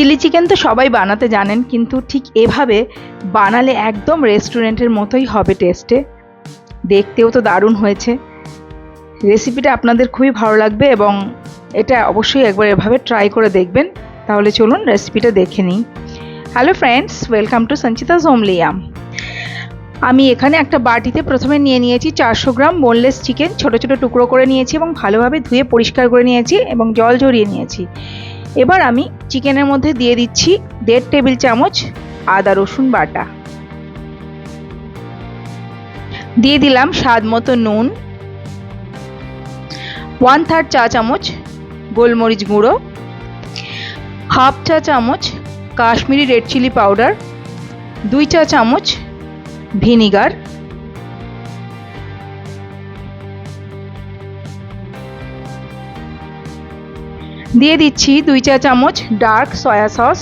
Chilli chicken তো সবাই বানাতে জানেন, কিন্তু ঠিক এভাবে বানালে একদম রেস্টুরেন্টের মতোই হবে টেস্টে দেখতেও তো দারুণ হয়েছে। রেসিপিটা আপনাদের খুবই ভালো লাগবে এবং এটা অবশ্যই একবার এভাবে ট্রাই করে দেখবেন। তাহলে চলুন রেসিপিটা দেখে নিই। Hello friends welcome to Sanchita হোমলিয়াম আমি এখানে একটা বাটিতে প্রথমে নিয়ে নিয়েছি চারশো গ্রাম বোনলেস চিকেন ছোট ছোট টুকরো করে নিয়েছি এবং ভালোভাবে ধুয়ে পরিষ্কার করে নিয়েছি এবং জল ঝরিয়ে নিয়েছি। এবার আমি চিকেনের মধ্যে দিয়ে দিচ্ছি দেড় টেবিল চামচ আদা রসুন বাটা। দিয়ে দিলাম স্বাদ মতো নুন। ওয়ান থার্ড চা চামচ গোলমরিচ গুঁড়ো। হাফ চা চামচ কাশ্মীরি রেড চিলি পাউডার। দুই চা চামচ ভিনিগার। দিয়ে দিচ্ছি দুই চা চামচ ডার্ক সয়া সস।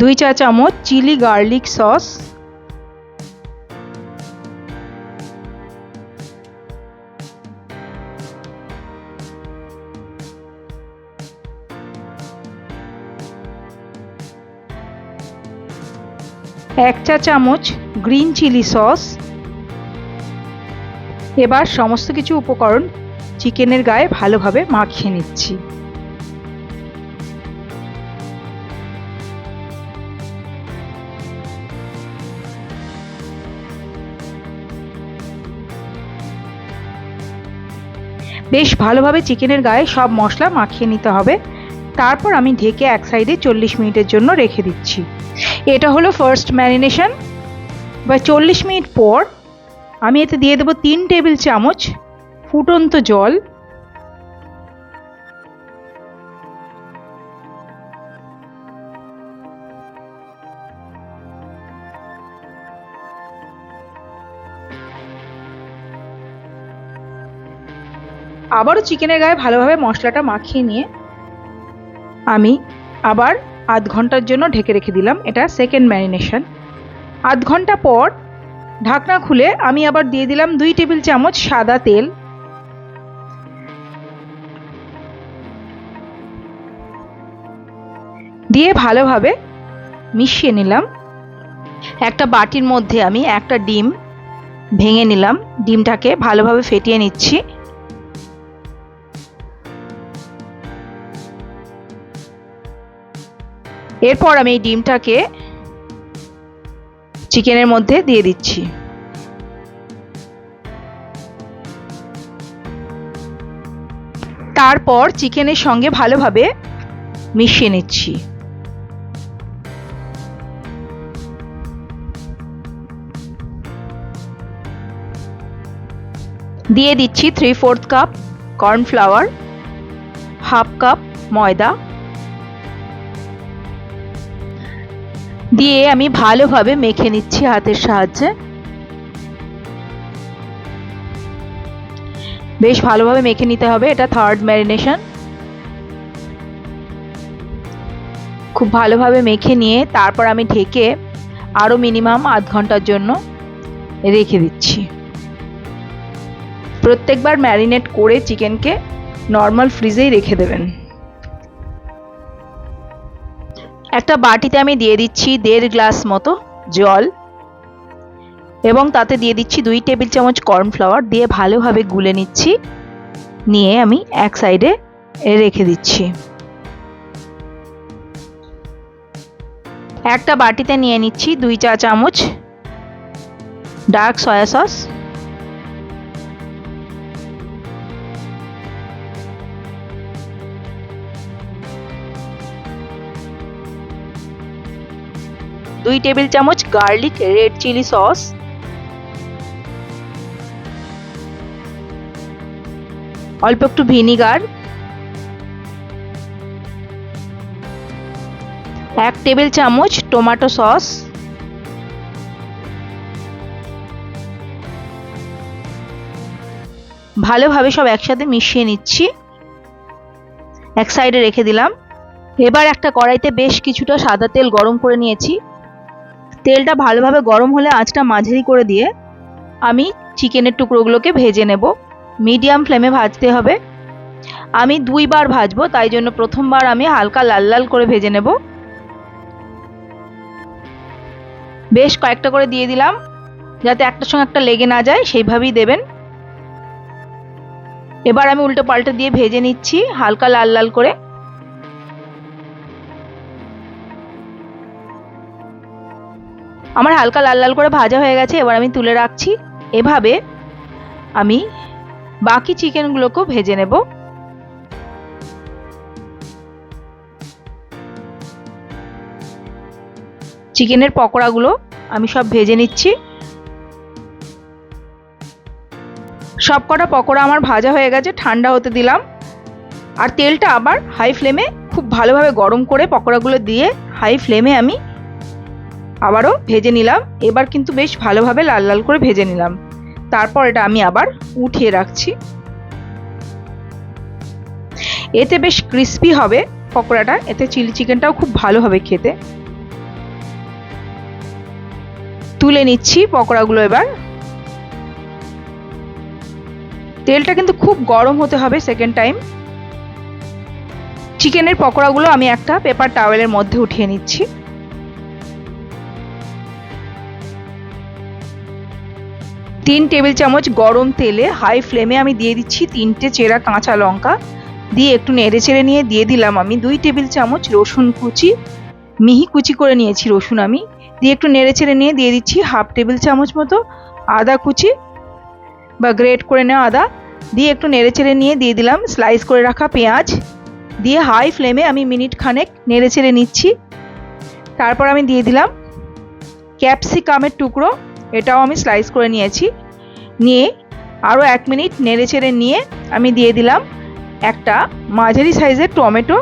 দুই চা চামচ চিলি গার্লিক সস। এক চা চামচ গ্রিন চিলি সস। এবার সমস্ত কিছু উপকরণ চিকেনের গায়ে ভালোভাবে মাখিয়ে নিচ্ছি। বেশ ভালোভাবে চিকেনের গায়ে সব মশলা মাখিয়ে নিতে হবে। তারপর আমি ঢেকে এক সাইডে চল্লিশ মিনিটের জন্য রেখে দিচ্ছি। এটা হলো ফার্স্ট ম্যারিনেশন বা চল্লিশ মিনিট পর আমি এতে দিয়ে দেবো তিন টেবিল চামচ ফুটন্ত জল। আবারও চিকেনের গায়ে ভালোভাবে মশলাটা মাখিয়ে নিয়ে আমি আবার আধ ঘণ্টার জন্য ঢেকে রেখে দিলাম, এটা সেকেন্ড ম্যারিনেশন আধ ঘণ্টা পর ঢাকনা খুলে আমি আবার দিয়ে দিলাম দুই টেবিল চামচ সাদা তেল। দিয়ে ভালোভাবে মিশিয়ে নিলাম। একটা বাটির মধ্যে আমি একটা ডিম ভেঙে নিলাম। ডিমটাকে ভালোভাবে ফেটিয়ে নিচ্ছি। এরপর আমি এই ডিমটাকে চিকেনের মধ্যে দিয়ে দিচ্ছি। তারপর চিকেনের সঙ্গে ভালোভাবে মিশিয়ে নিচ্ছি। দিয়ে দিচ্ছি three fourth cup cornflour half cup ময়দা দিয়ে আমি ভালোভাবে মেখে নিচ্ছি হাতের সাহায্যে। বেশ ভালোভাবে মেখে নিতে হবে, এটা থার্ড ম্যারিনেশন খুব ভালোভাবে মেখে নিয়ে তারপর আমি ঢেকে আরও মিনিমাম আধ ঘণ্টার জন্য রেখে দিচ্ছি। প্রত্যেকবার ম্যারিনেট করে চিকেনকে নর্মাল ফ্রিজেই রেখে দেবেন। একটা বাটিতে আমি দিয়ে দিচ্ছি দেড় গ্লাস মতো জল এবং তাতে দিয়ে দিচ্ছি দুই টেবিল চামচ কর্নফ্লাওয়ার দিয়ে ভালোভাবে গুলে নিচ্ছি। নিয়ে আমি এক সাইডে রেখে দিচ্ছি। একটা বাটিতে নিয়ে নিচ্ছি দুই চা চামচ ডার্ক সয়া সস। দুই টেবিল চামচ গার্লিক রেড চিলি সস। অল্প একটু ভিনিগার। এক টেবিল চামচ টমেটো সস। ভালোভাবে সব একসাথে মিশিয়ে নিচ্ছি। এক সাইডে রেখে দিলাম। এবার একটা কড়াইতে বেশ কিছুটা সাদা তেল গরম করে নিয়েছি। তেলটা ভালোভাবে গরম হলে আঁচটা মাঝারি করে দিয়ে আমি চিকেনের টুকরোগুলোকে ভেজে নেব। মিডিয়াম ফ্লেমে ভাজতে হবে। আমি দুইবার ভাজবো, তাই জন্য প্রথমবার আমি হালকা লাল লাল করে ভেজে নেব। বেশ কয়েকটা করে দিয়ে দিলাম, যাতে একটার সঙ্গে একটা লেগে না যায়, সেইভাবেই দেবেন। এবার আমি উল্টো পাল্টা দিয়ে ভেজে নিচ্ছি, হালকা লাল লাল করে। আমার হালকা লাল লাল করে ভাজা হয়ে গেছে, এবার আমি তুলে রাখছি। এভাবে আমি বাকি চিকেনগুলোকেও ভেজে নেব। চিকেনের পকোড়াগুলো আমি সব ভেজে নিচ্ছি। সব কটা পকোড়া আমার ভাজা হয়ে গেছে, ঠান্ডা হতে দিলাম। আর তেলটা আবার হাই ফ্লেমে খুব ভালোভাবে গরম করে পকোড়াগুলো দিয়ে হাই ফ্লেমে আমি আবারও ভেজে নিলাম। এবার কিন্তু বেশ ভালোভাবে লাল লাল করে ভেজে নিলাম। তারপর এটা আমি আবার উঠিয়ে রাখছি। এতে বেশ ক্রিস্পি হবে পকোড়াটা। এতে চিলি চিকেনটাও খুব ভালো হবে খেতে। তুলে নিচ্ছি পকোড়াগুলো এবার। তেলটা কিন্তু খুব গরম হতে হবে সেকেন্ড টাইম চিকেনের পকোড়াগুলো আমি একটা পেপার টাওয়েলের মধ্যে উঠিয়ে নিচ্ছি। তিন টেবিল চামচ গরম তেলে হাই ফ্লেমে আমি দিয়ে দিচ্ছি তিনটে চেরা কাঁচা লঙ্কা। দিয়ে একটু নেড়ে চেড়ে নিয়ে দিয়ে দিলাম আমি দুই টেবিল চামচ রসুন কুচি। মিহি কুচি করে নিয়েছি রসুন আমি। দিয়ে একটু নেড়ে চেড়ে নিয়ে দিয়ে দিচ্ছি হাফ টেবিল চামচ মতো আদা কুচি বা গ্রেট করে নেওয়া আদা। দিয়ে একটু নেড়ে চেড়ে নিয়ে দিয়ে দিলাম স্লাইস করে রাখা পেঁয়াজ। দিয়ে হাই ফ্লেমে আমি মিনিট খানেক নেড়ে চেড়ে নিচ্ছি। তারপর আমি দিয়ে দিলাম ক্যাপসিকামের টুকরো। এটাও আমি স্লাইস করে নিয়েছি। নিয়ে আরও এক মিনিট নেড়ে চেড়ে নিয়ে আমি দিয়ে দিলাম একটা মাঝারি সাইজের টমেটো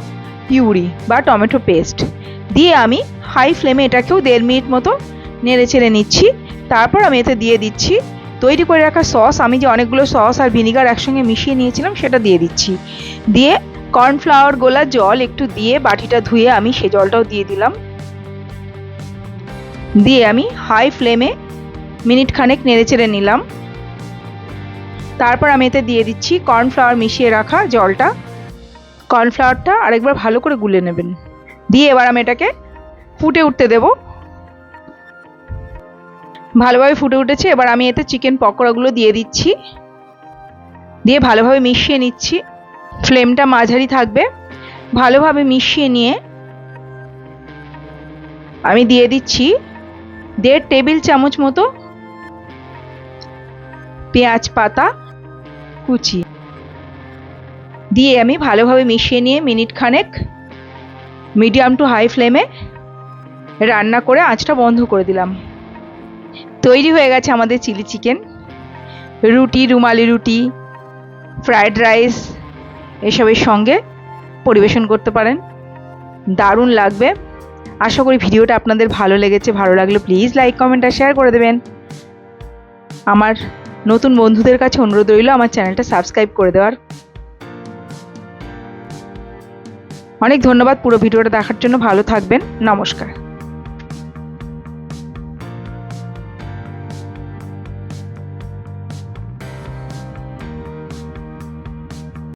পিউরি বা টমেটো পেস্ট। দিয়ে আমি হাই ফ্লেমে এটাকেও দেড় মিনিট মতো নেড়ে চেড়ে নিচ্ছি। তারপর আমি এতে দিয়ে দিচ্ছি, তৈরি করে রাখা সস আমি যে অনেকগুলো সস আর ভিনিগার একসঙ্গে মিশিয়ে নিয়েছিলাম সেটা দিয়ে দিচ্ছি। দিয়ে কর্নফ্লাওয়ার গোলা জল একটু দিয়ে বাটিটা ধুয়ে আমি সে জলটাও দিয়ে দিলাম। দিয়ে আমি হাই ফ্লেমে মিনিট খানেক নেড়ে চেড়ে নিলাম। তারপর আমি এতে দিয়ে দিচ্ছি কর্নফ্লাওয়ার মিশিয়ে রাখা জলটা। কর্নফ্লাওয়ারটা আরেকবার ভালো করে গুলে নেবেন। দিয়ে এবার আমি এটাকে ফুটে উঠতে দেব। ভালোভাবে ফুটে উঠেছে, এবার আমি এতে চিকেন পকোড়াগুলো দিয়ে দিচ্ছি। দিয়ে ভালোভাবে মিশিয়ে নিচ্ছি। ফ্লেমটা মাঝারি থাকবে। ভালোভাবে মিশিয়ে নিয়ে আমি দিয়ে দিচ্ছি দেড় টেবিল চামচ মতো পেঁয়াজ পাতা, কুচি। দিয়ে আমি ভালোভাবে মিশিয়ে নিয়ে মিনিট খানেক মিডিয়াম টু হাই ফ্লেমে রান্না করে আঁচটা বন্ধ করে দিলাম। তৈরি হয়ে গেছে আমাদের চিলি চিকেন। রুটি, রুমালি রুটি ফ্রায়েড রাইস এসবের সঙ্গে পরিবেশন করতে পারেন। দারুণ লাগবে। আশা করি ভিডিওটা আপনাদের ভালো লেগেছে, ভালো লাগলে প্লিজ লাইক, কমেন্ট আর শেয়ার করে দেবেন। আমার নতুন বন্ধুদের কাছে অনুরোধ রইল আমার চ্যানেলটা সাবস্ক্রাইব করে দেওয়ার। অনেক ধন্যবাদ পুরো ভিডিওটা দেখার জন্য, ভালো থাকবেন, নমস্কার।